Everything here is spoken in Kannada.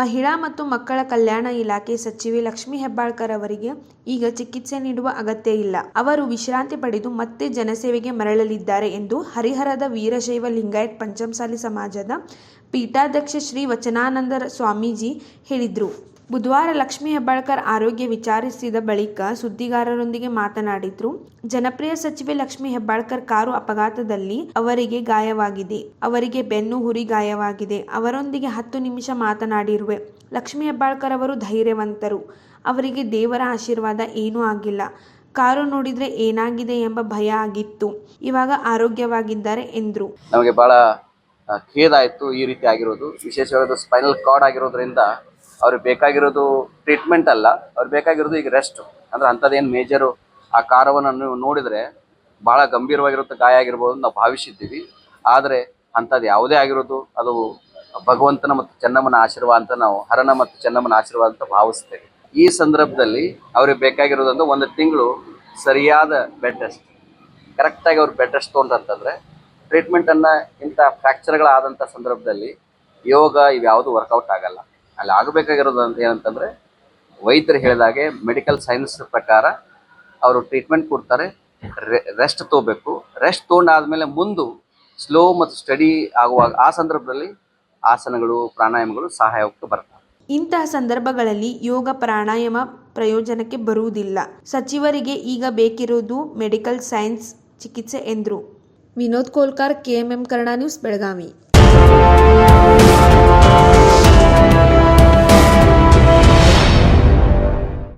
ಮಹಿಳಾ ಮತ್ತು ಮಕ್ಕಳ ಕಲ್ಯಾಣ ಇಲಾಖೆ ಸಚಿವೆ ಲಕ್ಷ್ಮಿ ಹೆಬ್ಬಾಳ್ಕರ್ ಅವರಿಗೆ ಈಗ ಚಿಕಿತ್ಸೆ ನೀಡುವ ಅಗತ್ಯ ಇಲ್ಲ. ಅವರು ವಿಶ್ರಾಂತಿ ಪಡೆದು ಮತ್ತೆ ಜನಸೇವೆಗೆ ಮರಳಲಿದ್ದಾರೆ ಎಂದು ಹರಿಹರದ ವೀರಶೈವ ಲಿಂಗಾಯತ್ ಪಂಚಮಸಾಲಿ ಸಮಾಜದ ಪೀಠಾಧ್ಯಕ್ಷ ಶ್ರೀ ವಚನಾನಂದ ಸ್ವಾಮೀಜಿ ಹೇಳಿದರು. ಬುಧವಾರ ಲಕ್ಷ್ಮೀ ಹೆಬ್ಬಾಳ್ಕರ್ ಆರೋಗ್ಯ ವಿಚಾರಿಸಿದ ಬಳಿಕ ಸುದ್ದಿಗಾರರೊಂದಿಗೆ ಮಾತನಾಡಿದ್ರು ಜನಪ್ರಿಯ ಸಚಿವೆ ಲಕ್ಷ್ಮೀ ಹೆಬ್ಬಾಳ್ಕರ್ ಕಾರು ಅಪಘಾತದಲ್ಲಿ ಅವರಿಗೆ ಗಾಯವಾಗಿದೆ. ಅವರಿಗೆ ಬೆನ್ನು ಹುರಿ ಗಾಯವಾಗಿದೆ. ಅವರೊಂದಿಗೆ ಹತ್ತು ನಿಮಿಷ ಮಾತನಾಡಿರುವೆ. ಲಕ್ಷ್ಮೀ ಹೆಬ್ಬಾಳ್ಕರ್ ಅವರು ಧೈರ್ಯವಂತರು. ಅವರಿಗೆ ದೇವರ ಆಶೀರ್ವಾದ ಏನೂ ಆಗಿಲ್ಲ. ಕಾರು ನೋಡಿದ್ರೆ ಏನಾಗಿದೆ ಎಂಬ ಭಯ ಆಗಿತ್ತು. ಇವಾಗ ಆರೋಗ್ಯವಾಗಿದ್ದಾರೆ ಎಂದ್ರು. ನಮಗೆ ಬಹಳ ಆ, ಖೇದ ಆಯಿತು ಈ ರೀತಿ ಆಗಿರೋದು. ವಿಶೇಷವಾದ ಸ್ಪೈನಲ್ ಕಾರ್ಡ್ ಆಗಿರೋದ್ರಿಂದ ಅವ್ರಿಗೆ ಬೇಕಾಗಿರೋದು ಟ್ರೀಟ್ಮೆಂಟ್ ಅಲ್ಲ, ಅವ್ರಿಗೆ ಬೇಕಾಗಿರೋದು ಈಗ ರೆಸ್ಟ್ ಅಂದ್ರೆ ಅಂಥದ್ದೇನು ಮೇಜರು ಆ ಕಾರವನ್ನು ನೀವು ನೋಡಿದರೆ ಭಾಳ ಗಂಭೀರವಾಗಿರುತ್ತೆ, ಗಾಯ ಆಗಿರ್ಬೋದು ನಾವು ಭಾವಿಸಿದ್ದೀವಿ. ಆದರೆ ಅಂಥದ್ದು ಯಾವುದೇ ಆಗಿರೋದು, ಅದು ಭಗವಂತನ ಮತ್ತು ಚೆನ್ನಮ್ಮನ ಆಶೀರ್ವಾದ ಅಂತ ನಾವು, ಹರನ ಮತ್ತು ಚೆನ್ನಮ್ಮನ ಆಶೀರ್ವಾದ ಅಂತ ಭಾವಿಸ್ತೇವೆ. ಈ ಸಂದರ್ಭದಲ್ಲಿ ಅವ್ರಿಗೆ ಬೇಕಾಗಿರೋದಂದ್ರೆ ಒಂದು ತಿಂಗಳು ಸರಿಯಾದ ಬೆಡ್ ರೆಸ್ಟ್ ಕರೆಕ್ಟಾಗಿ ಅವ್ರು ಬೆಡ್ ರೆಸ್ಟ್ ತೊಗೊಂಡ್ರಂತಂದರೆ ಟ್ರೀಟ್ಮೆಂಟನ್ನು ಇಂಥ ಫ್ರ್ಯಾಕ್ಚರ್ಗಳಾದಂಥ ಸಂದರ್ಭದಲ್ಲಿ ಯೋಗ ಇವ್ಯಾವುದು ವರ್ಕೌಟ್ ಆಗಲ್ಲ. ಅಲ್ಲಿ ಆಗಬೇಕಾಗಿರೋದು ಅಂತ ಏನಂತಂದರೆ, ವೈದ್ಯರು ಹೇಳಿದಾಗೆ ಮೆಡಿಕಲ್ ಸೈನ್ಸ್ ಪ್ರಕಾರ ಅವರು ಟ್ರೀಟ್ಮೆಂಟ್ ಕೊಡ್ತಾರೆ ರೆಸ್ಟ್ ತೊಗೋಬೇಕು. ರೆಸ್ಟ್ ತೊಗೊಂಡಾದ್ಮೇಲೆ ಮುಂದು ಸ್ಲೋ ಮತ್ತು ಸ್ಟಡಿ ಆಗುವಾಗ ಆ ಸಂದರ್ಭದಲ್ಲಿ ಆಸನಗಳು, ಪ್ರಾಣಾಯಾಮಗಳು ಸಹಾಯಕ್ಕೆ ಬರ್ತವೆ. ಇಂತಹ ಸಂದರ್ಭಗಳಲ್ಲಿ ಯೋಗ ಪ್ರಾಣಾಯಾಮ ಪ್ರಯೋಜನಕ್ಕೆ ಬರುವುದಿಲ್ಲ. ಸಚಿವರಿಗೆ ಈಗ ಬೇಕಿರುವುದು ಮೆಡಿಕಲ್ ಸೈನ್ಸ್ ಚಿಕಿತ್ಸೆ ಎಂದರು. Vinod Kolkar K M M Kannada news, Belagavi.